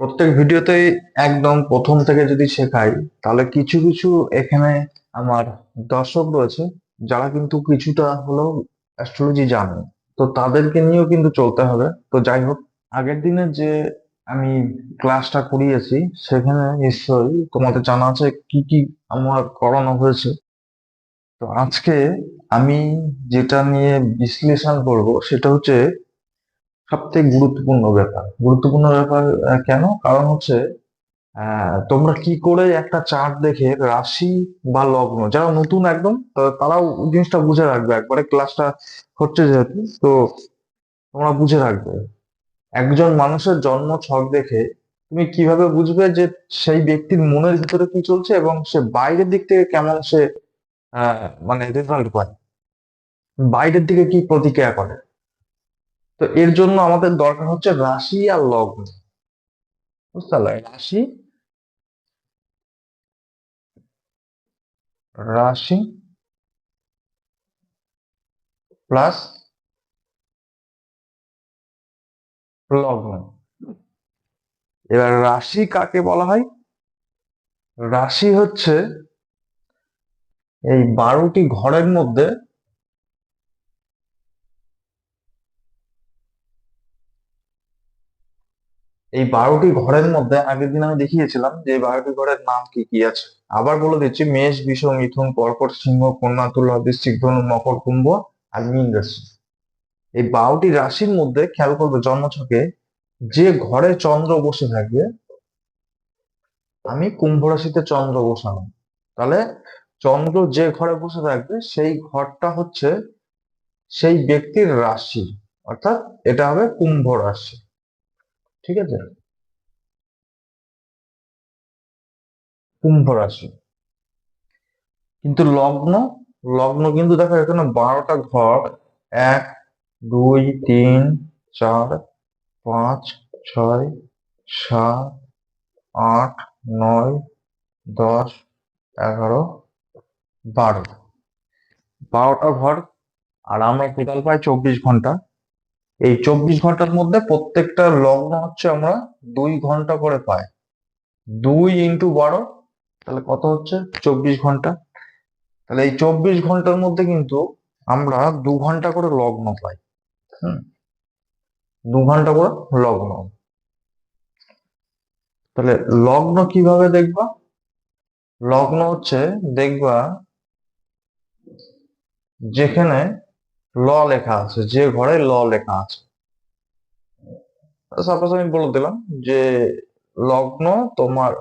প্রত্যেক ভিডিওতেই একদম প্রথম থেকে যদি শেখাই, তাহলে কিছু কিছু এখানে আমার দর্শক রয়েছে, যারা কিন্তু কিছুটা হলেও অ্যাস্ট্রোলজি জানে। তো তাদেরকে নিয়েও কিন্তু চলতে হবে। তো যাই হোক, আগের দিনে যে আমি ক্লাসটা করিয়েছি, সেখানে নিশ্চয়ই তোমাদের জানা আছে কি কি আমার করানো হয়েছে। তো আজকে আমি যেটা নিয়ে বিশ্লেষণ করব, সেটা হচ্ছে সবথেকে গুরুত্বপূর্ণ ব্যাপার। গুরুত্বপূর্ণ ব্যাপার কেন? কারণ হচ্ছে তোমরা কি করে একটা চার্ট দেখে রাশি বা লগ্ন, যারা নতুন একদম তারাও জিনিসটা বুঝে রাখবে। একবারে ক্লাসটা হচ্ছে যেহেতু, তো তোমরা বুঝে রাখবে। একজন মানুষের জন্ম ছক দেখে তুমি কীভাবে বুঝবে যে সেই ব্যক্তির মনের ভিতরে কি চলছে এবং সে বাইরের দিক থেকে কেমন সে মানে রেজাল্ট পায়? বাইরের দিকে কি প্রতিক্রিয়া করে? তো এর জন্য আমাদের দরকার হচ্ছে রাশি আর লগ্ন। বুঝতে পারলে? রাশি রাশি প্লাস লগ্ন। এবার রাশি কাকে বলা হয়? রাশি হচ্ছে এই বারোটি ঘরের মধ্যে এই বারোটি ঘরের মধ্যে আগের দিন আমি দেখিয়েছিলাম যে এই বারোটি ঘরের নাম কি কি আছে? আবার বলে দিচ্ছি, মেষ, বিষ, মিথুন, কর্কট, সিংহ, কন্যা তুলা বৃশ্চিক ধনু, মকর, কুম্ভ আর মীন রাশি। এই বারোটি রাশির মধ্যে খেয়াল করবে, জন্মছকে যে ঘরে চন্দ্র বসে থাকবে, আমি কুম্ভ রাশিতে চন্দ্র বসানো তাহলে চন্দ্র যে ঘরে বসে থাকবে, সেই ঘরটা হচ্ছে সেই ব্যক্তির রাশি, অর্থাৎ এটা হবে কুম্ভ রাশি। ঠিক আছে? কুম্ভ রাশি। কিন্তু লগ্ন লগ্ন কিন্তু দেখো এখানে বারোটা ঘর। এক, দুই, তিন, চার, পাঁচ, ছয়, সাত, আট, নয়, দশ, এগারো, বারো। বারোটা ঘর আর আমরা টোটাল পাই চব্বিশ ঘণ্টা। এই চব্বিশ ঘণ্টার মধ্যে প্রত্যেকটা লগ্ন হচ্ছে আমরা দুই ঘণ্টা করে পাই। দুই ইন্টু বারো, তাহলে কত হচ্ছে? চব্বিশ ঘণ্টা। তাহলে এই চব্বিশ ঘণ্টার মধ্যে কিন্তু আমরা দু ঘণ্টা করে লগ্ন পাই। হুম? দু ঘণ্টা করে লগ্ন। তাহলে লগ্ন কীভাবে দেখবা? লগ্ন হচ্ছে দেখবা যেখানে ল লেখা আছে, যে ঘরে ল লেখা আছে। সাপোজ আমি বলে দিলাম যে লগ্ন তোমার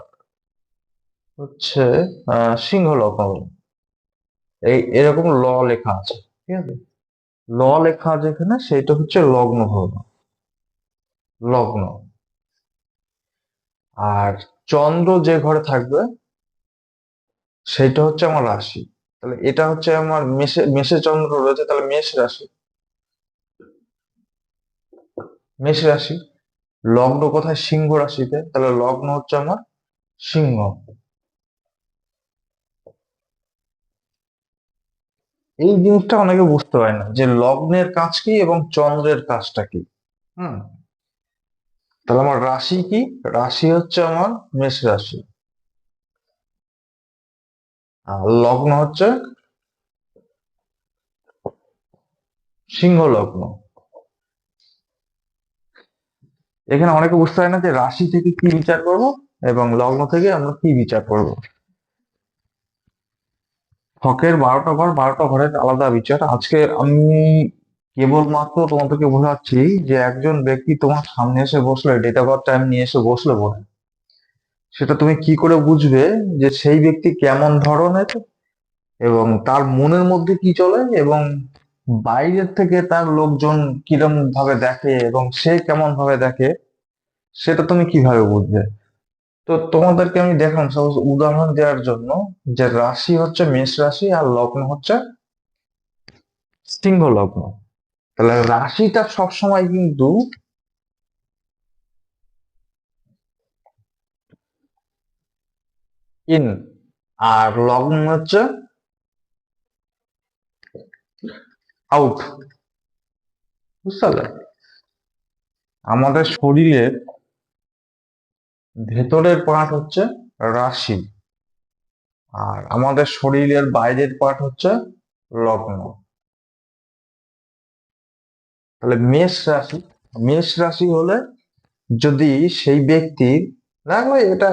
হচ্ছে সিংহ লগ্ন। এই এরকম ল লেখা আছে, ঠিক আছে? ল লেখা যেখানে সেটা হচ্ছে লগ্ন হলো। লগ্ন। আর চন্দ্র যে ঘরে থাকবে, সেটা হচ্ছে আমার রাশি। তাহলে এটা হচ্ছে আমার মেষে মেষে চন্দ্র রয়েছে, তাহলে মেষ রাশি। মেষ রাশি, লগ্ন কোথায়? সিংহ রাশিতে। তাহলে লগ্ন হচ্ছে আমার সিংহ। এই জিনিসটা অনেকে বুঝতে পারে না, যে লগ্নের কাজ কি এবং চন্দ্রের কাজটা কি। হুম? তাহলে আমার রাশি কি? রাশি হচ্ছে আমার মেষ রাশি। লগ্ন হচ্ছে সিংহ লগ্ন এখানে অনেকে বুঝতে পারে না যে রাশি থেকে কি বিচার করব এবং লগ্ন থেকে আমরা কি বিচার করব। ছকের বারোটা ঘর, বারোটা ঘরের আলাদা বিচার। আজকে আমি কেবলমাত্র তোমাদেরকে বোঝাচ্ছি যে একজন ব্যক্তি তোমার সামনে এসে বসলে ডেট অফ বার্থ টাইম নিয়ে এসে বসলে বলে। সেটা তুমি কি করে বুঝবে যে সেই ব্যক্তি কেমন ধরনের এবং তার মনের মধ্যে কি চলে এবং বাইরের থেকে তার লোকজন কিরম ভাবে দেখে এবং সে কেমন ভাবে দেখে, সেটা তুমি কীভাবে বুঝবে? তো তোমাদেরকে আমি দেখলাম সাপোজ উদাহরণ দেওয়ার জন্য যে রাশি হচ্ছে মেষ রাশি আর লগ্ন হচ্ছে সিংহ লগ্ন। তাহলে রাশিটা সবসময় কিন্তু ইন। আর লগ্ন হচ্ছে আউট বুঝতে আমাদের শরীরের ভেতরের পার্ট হচ্ছে রাশি। আর আমাদের শরীরের বাইরের পার্ট হচ্ছে লগ্ন। তাহলে মেষ রাশি মেষ রাশি হলে যদি সেই ব্যক্তির, দেখো এটা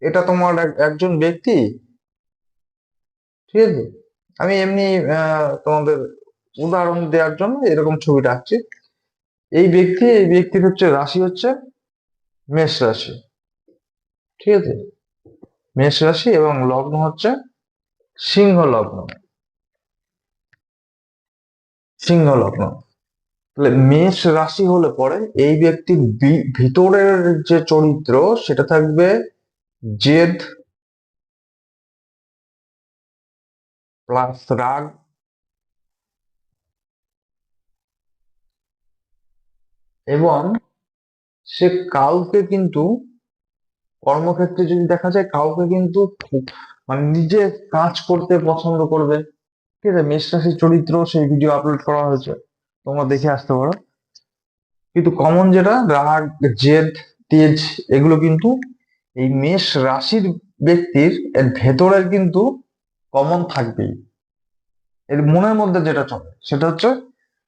এটা তোমার এক- একজন ব্যক্তি? ঠিক আছে? আমি এমনি তোমাদের উদাহরণ দেওয়ার জন্য এরকম ছবিটা আঁকছি এই ব্যক্তি, এই ব্যক্তির হচ্ছে রাশি হচ্ছে মেষ রাশি। ঠিক আছে? মেষ রাশি এবং লগ্ন হচ্ছে সিংহ লগ্ন। সিংহ লগ্ন। তাহলে মেষ রাশি হলে পরে এই ব্যক্তির ভিতরের যে চরিত্র সেটা থাকবে জেদ প্লাস রাগ এবং সে কাউকে কিন্তু কর্মক্ষেত্রে যদি দেখা যায় কাউকে কিন্তু মানে নিজে কাজ করতে পছন্দ করবে। ঠিক আছে, মেষ রাশির চরিত্র সেই ভিডিও আপলোড করা হয়েছে। তোমরা দেখে আসতে পারো। কিন্তু কমন যেটা, রাগ, জেদ, তেজ, এগুলো কিন্তু এই মেষ রাশির ব্যক্তির এর ভেতরের কিন্তু কমন থাকবেই। এর মনের মধ্যে যেটা চলে, সেটা হচ্ছে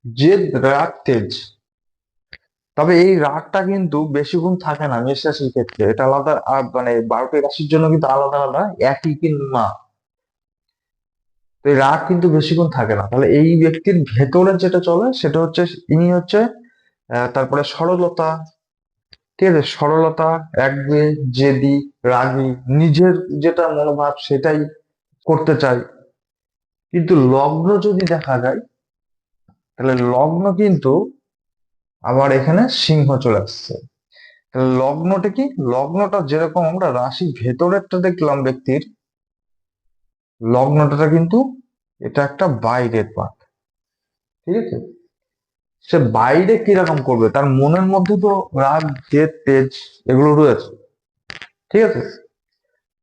জেদ, রাগ, তেজ। তবে এই রাগটা কিন্তু বেশিক্ষণ থাকে না মেষ রাশির ক্ষেত্রে। এটা আলাদা মানে বারোটি রাশির জন্য কিন্তু আলাদা আলাদা, একই কিন্তু না। এই রাগ কিন্তু বেশিক্ষণ থাকে না। তাহলে এই ব্যক্তির ভেতরে যেটা চলে, সেটা হচ্ছে, ইনি হচ্ছে তারপরে সরলতা ঠিক আছে? সরলতা একগুয়ে জেদি, রাগী, নিজের যেটা মনোভাব সেটাই করতে চাই। কিন্তু লগ্ন যদি দেখা যায়, তাহলে লগ্ন কিন্তু আবার এখানে সিংহ চলে আসছে। তাহলে লগ্নটা কি? লগ্নটা যেরকম আমরা রাশি ভেতরেরটা দেখলাম ব্যক্তির লগ্নটা কিন্তু এটা একটা বাইরের পার্ট। ঠিক আছে? সে বাইরে কীরকম করবে? তার মনের মধ্যে তো রাগ, জেদ, তেজ এগুলো রয়েছে ঠিক আছে?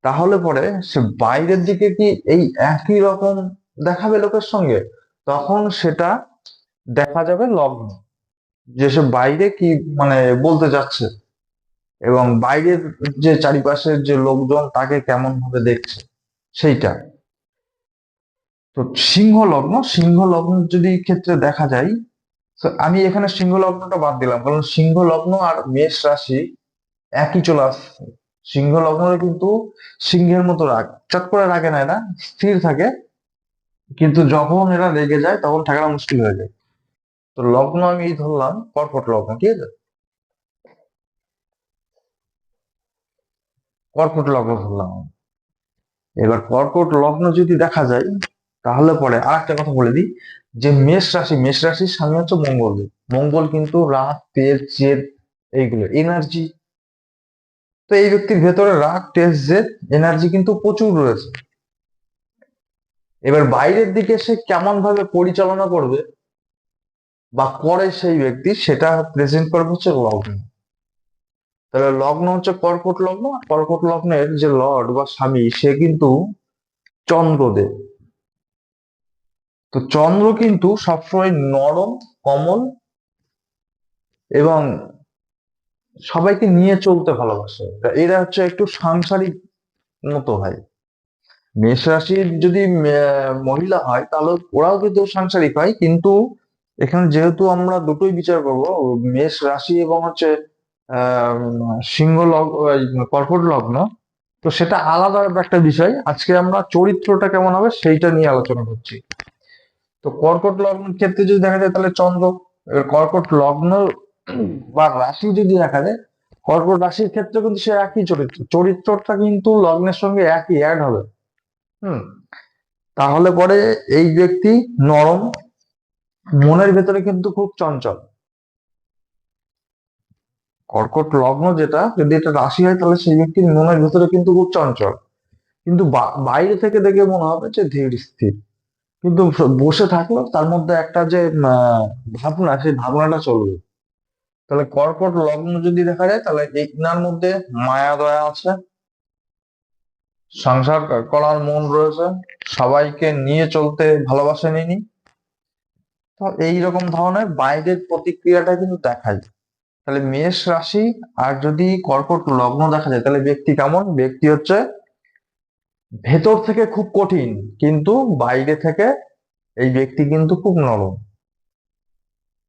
তাহলে পরে সে বাইরের দিকে কি এই একই রকম দেখাবে লোকের সঙ্গে? তখন সেটা দেখা যাবে লগ্ন। যে সে বাইরে কি মানে বলতে যাচ্ছে এবং বাইরের যে চারিপাশের যে লোকজন তাকে কেমন ভাবে দেখছে, সেইটা। তো সিংহ লগ্ন সিংহ লগ্ন যদি ক্ষেত্রে দেখা যায় তো আমি এখানে সিংহ লগ্নটা বাদ দিলাম, কারণ সিংহ লগ্ন আর মেষ রাশি একই চলে আসছে সিংহ লগ্নরে কিন্তু সিংহের মতো রাগ, চট করে রাগে না এরা স্থির থাকে, কিন্তু যখন এরা রেগে যায় তখন ঠেকানো মুশকিল হয়ে যায়। তো লগ্ন আমি ধরলাম কর্কট লগ্ন, ঠিক আছে? কর্কট লগ্ন ধরলাম। এবার কর্কট লগ্ন যদি দেখা যায় তাহলে পরে আর একটা কথা বলে দিই, যে মেষ রাশি, মেষ রাশির সামনে হচ্ছে মঙ্গল মঙ্গল কিন্তু রাগ, তেজ, জেদ, এইগুলো এনার্জি তো এই ব্যক্তির ভেতরে রাগ, তেজ, জেদ এনার্জি কিন্তু প্রচুর রয়েছে। এবার বাইরের দিকে সে কেমন ভাবে পরিচালনা করবে বা করে সেই ব্যক্তি, সেটা প্রেজেন্ট করবে হচ্ছে লগ্ন। তাহলে লগ্ন হচ্ছে কর্কট লগ্ন কর্কট লগ্নের যে লর্ড বা স্বামী, সে কিন্তু চন্দ্রদেব। তো চন্দ্র কিন্তু সবসময় নরম, কমল এবং সবাইকে নিয়ে চলতে ভালোবাসে। এরা হচ্ছে একটু সাংসারিক মতো হয়। মেষ রাশির যদি মহিলা হয়, তাহলে ওরাও কিন্তু সাংসারিক হয়। কিন্তু এখানে যেহেতু আমরা দুটোই বিচার করব, মেষ রাশি এবং হচ্ছে সিংহ লগ্ন কর্কট লগ্ন, তো সেটা আলাদা একটা বিষয়। আজকে আমরা চরিত্রটা কেমন হবে, সেইটা নিয়ে আলোচনা করছি। তো কর্কট লগ্নের ক্ষেত্রে যদি দেখা যায় তাহলে চন্দ্র, এবার কর্কট লগ্ন বা রাশি যদি দেখা যায়, কর্কট রাশির ক্ষেত্রে কিন্তু সে একই চরিত্র, চরিত্রটা কিন্তু লগ্নের সঙ্গে একই অ্যাড হবে। হুম। তাহলে পরে এই ব্যক্তি নরম, মনের ভেতরে কিন্তু খুব চঞ্চল। কর্কট লগ্ন যেটা, যদি এটা রাশি হয় তাহলে সেই ব্যক্তির মনের ভেতরে কিন্তু খুব চঞ্চল। কিন্তু বাইরে থেকে দেখে মনে হবে যে ধীর স্থির। কিন্তু বসে থাকল তার মধ্যে একটা যে ভাবনা, সেই ভাবনাটা চলবে। তাহলে কর্কট লগ্ন যদি দেখা যায়, তাহলে ইনার মধ্যে মায়া, দয়া আছে। সংসার করার মন রয়েছে। সবাইকে নিয়ে চলতে ভালোবাসেন ইনি তো এইরকম ধরনের বাইরের প্রতিক্রিয়াটা কিন্তু দেখায়। তাহলে মেষ রাশি, আর যদি কর্কট লগ্ন দেখা যায়, তাহলে ব্যক্তি কেমন? ব্যক্তি হচ্ছে ভেতর থেকে খুব কঠিন, কিন্তু বাইরে থেকে এই ব্যক্তি কিন্তু খুব নরম।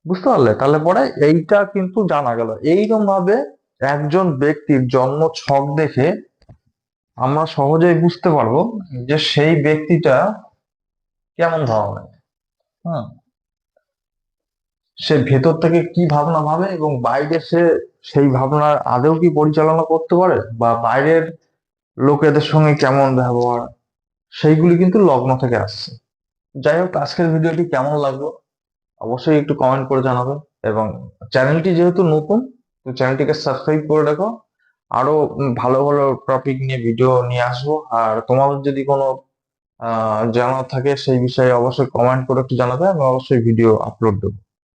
বুঝতে পারলে? তাহলে পরে এইটা কিন্তু জানা গেল। এইরকম ভাবে একজন ব্যক্তির জন্ম ছক দেখে আমরা সহজেই বুঝতে পারব যে সেই ব্যক্তিটা কেমন ধরনের। হ্যাঁ সে ভেতর থেকে কি ভাবনা ভাবে এবং বাইরে সে সেই ভাবনার আদেও কি পরিচালনা করতে পারে? বা বাইরের লোকেদের সঙ্গে কেমন ব্যবহার? সেইগুলি কিন্তু লগ্ন থেকে আসছে। যাই হোক, আজকের ভিডিওটি কেমন লাগল? অবশ্যই একটু কমেন্ট করে জানাবে এবং চ্যানেলটি যেহেতু নতুন চ্যানেলটিকে সাবস্ক্রাইব করে রাখো। আরও ভালো ভালো টপিক নিয়ে ভিডিও নিয়ে আসব। আর তোমাদের যদি কোনো জানার থাকে সেই বিষয়ে অবশ্যই কমেন্ট করে একটু জানাবে, আমি অবশ্যই ভিডিও আপলোড দেবো।